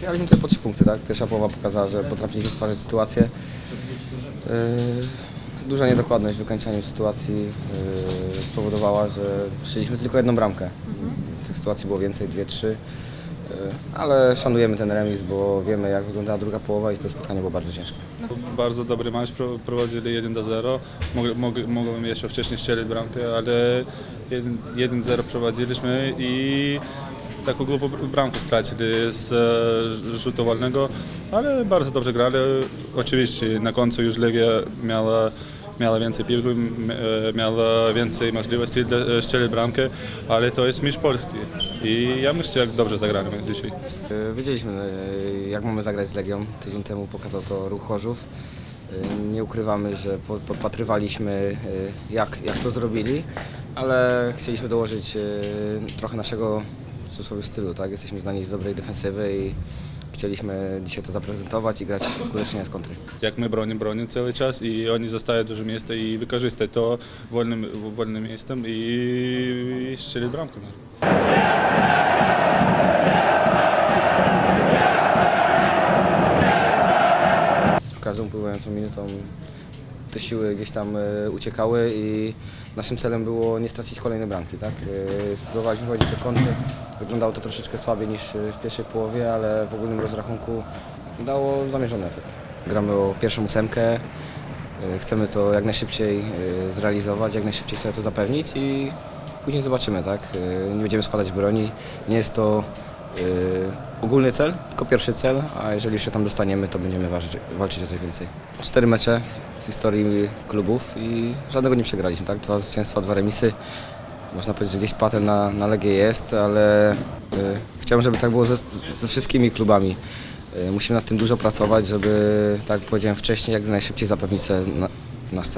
Jechaliśmy tutaj po trzy punkty, tak? Pierwsza połowa pokazała, że potrafiliśmy stwarzać sytuację. Yy, Duża niedokładność w wykańczaniu sytuacji yy, spowodowała, że strzeliśmy tylko jedną bramkę. Tych sytuacji było więcej, dwie, trzy. Yy, Ale szanujemy ten remis, bo wiemy jak wyglądała druga połowa i to spotkanie było bardzo ciężkie. Bardzo dobry mecz pro- prowadzili 1 do 0. Mogli- mogli- Mogłem jeszcze wcześniej strzelić bramkę, ale 1-0 prowadziliśmy i taką głupą bramkę stracili z e, rzutu wolnego, ale bardzo dobrze grali. Oczywiście na końcu już Legia miała miała więcej piłki, e, miała więcej możliwości dla- strzelić bramkę, ale to jest mistrz Polski i ja myślę, jak dobrze zagraliśmy dzisiaj. Wiedzieliśmy jak mamy zagrać z Legią. Tydzień temu pokazał to ruch Chorzów. Nie ukrywamy, że po- podpatrywaliśmy jak, jak to zrobili, ale chcieliśmy dołożyć trochę naszego cudzysłowie stylu. Tak? Jesteśmy znani z dobrej defensywy i chcieliśmy dzisiaj to zaprezentować i grać skutecznie z kontry. jak my bronimy, bronimy cały czas i oni zostają dużo miejsca i wykorzystają to wolnym, wolnym miejscem i, i strzeli bramkę. Z każdą upływającą minutą te siły gdzieś tam e, uciekały i naszym celem było nie stracić kolejnej bramki. Tak? E, Spróbowaliśmy wchodzić do kontry. Wyglądało to troszeczkę słabiej niż e, w pierwszej połowie, ale w ogólnym rozrachunku dało zamierzony efekt. Gramy o pierwszą ósemkę. Chcemy to jak najszybciej zrealizować, jak najszybciej sobie to zapewnić i później zobaczymy. Tak? Nie będziemy składać broni. Nie jest to ogólny cel, tylko pierwszy cel, a jeżeli już się tam dostaniemy, to będziemy walczyć, walczyć o coś więcej. Cztery mecze historii klubów i żadnego nie przegraliśmy, tak? Dwa zwycięstwa, dwa remisy. Można powiedzieć, że gdzieś patent na, na Legię jest, ale y, chciałbym, żeby tak było ze, ze wszystkimi klubami. Y, musimy nad tym dużo pracować, żeby, tak jak powiedziałem wcześniej, jak najszybciej zapewnić sobie na, nasz.